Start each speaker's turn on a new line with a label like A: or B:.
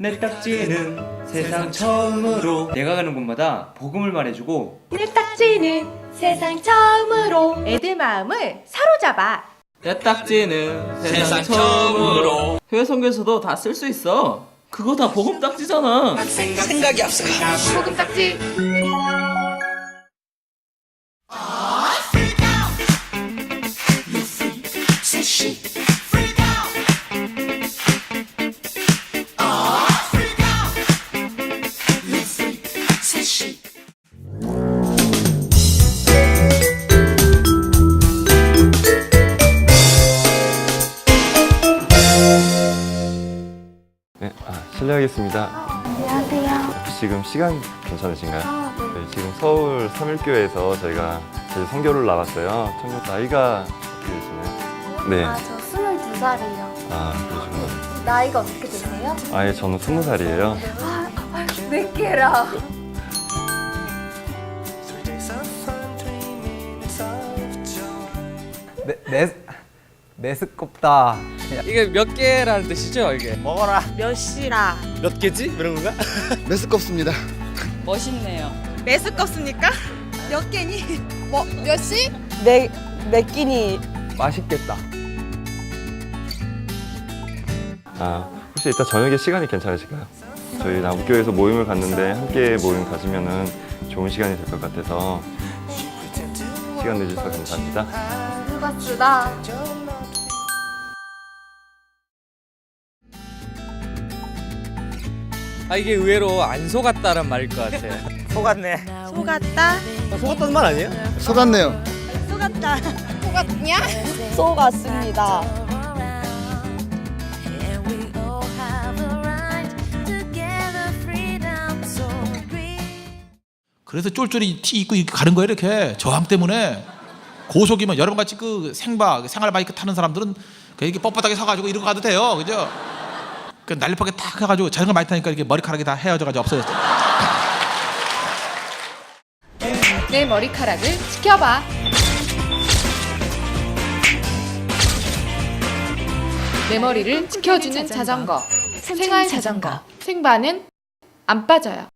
A: 내 딱지는 세상 처음으로. 내가 가는 곳마다 복음을 말해주고
B: 내 딱지는 세상 처음으로. 애들 마음을 사로잡아.
A: 내 딱지는 세상 처음으로. 해외 성경에서도 다 쓸 수 있어. 그거 다 복음 딱지잖아.
B: 소금 딱지.
C: 실례하겠습니다. 안녕하세요. 혹시 지금 시간 괜찮으신가요? 네, 지금 서울 삼일교회에서 저희가 제 성교를 나왔어요. 참고 나이가 어떻게 되시나요? 네.
D: 아, 저 22살이에요.
C: 아, 그러시구나.
D: 나이가 어떻게 되세요?
C: 아예 저는 스무 살이에요.
D: 몇 개라?
E: 매, 매, 매스껍다.
F: 이게 몇 개라는 뜻이죠 이게
E: 먹어라.
G: 몇 시라
F: 몇 개지? 이런 건가?
H: 메스껍습니다.
G: 멋있네요.
B: 매스껍습니까? 몇 개니? 뭐 몇 시?
G: 네, 몇 끼니
E: 맛있겠다.
C: 아, 혹시 이따 저녁에 시간이 괜찮으실까요? 저희 남교에서 모임을 갔는데 함께 모임 가지면은 좋은 시간이 될 것 같아서 시간 내주셔서 감사합니다.
D: 누가 쓰다.
F: 아 이게 의외로 안 속았다란 말일 것 같아요
E: 속았네.
G: 속았다
F: 속았다는 말 아니에요?
H: 속았네요.
G: 속았다
B: 똑같냐?
G: 속았습니다
I: 그래서 쫄쫄이 티 입고 이렇게 가는 거예요 이렇게 저항 때문에 고속이면 여러분 같이 그 생바 생활 바이크 타는 사람들은 그 이렇게 뻣뻣하게 서가지고 이러고 가도 돼요 그죠? 그 날렵하게 탁 해가지고 자전거 많이 타니까 이렇게 머리카락이 다 헤어져가지고 없어졌어
B: 내 머리카락을 지켜봐. 내 머리를 지켜주는 자전거. 생활 자전거. 생바는 안 빠져요.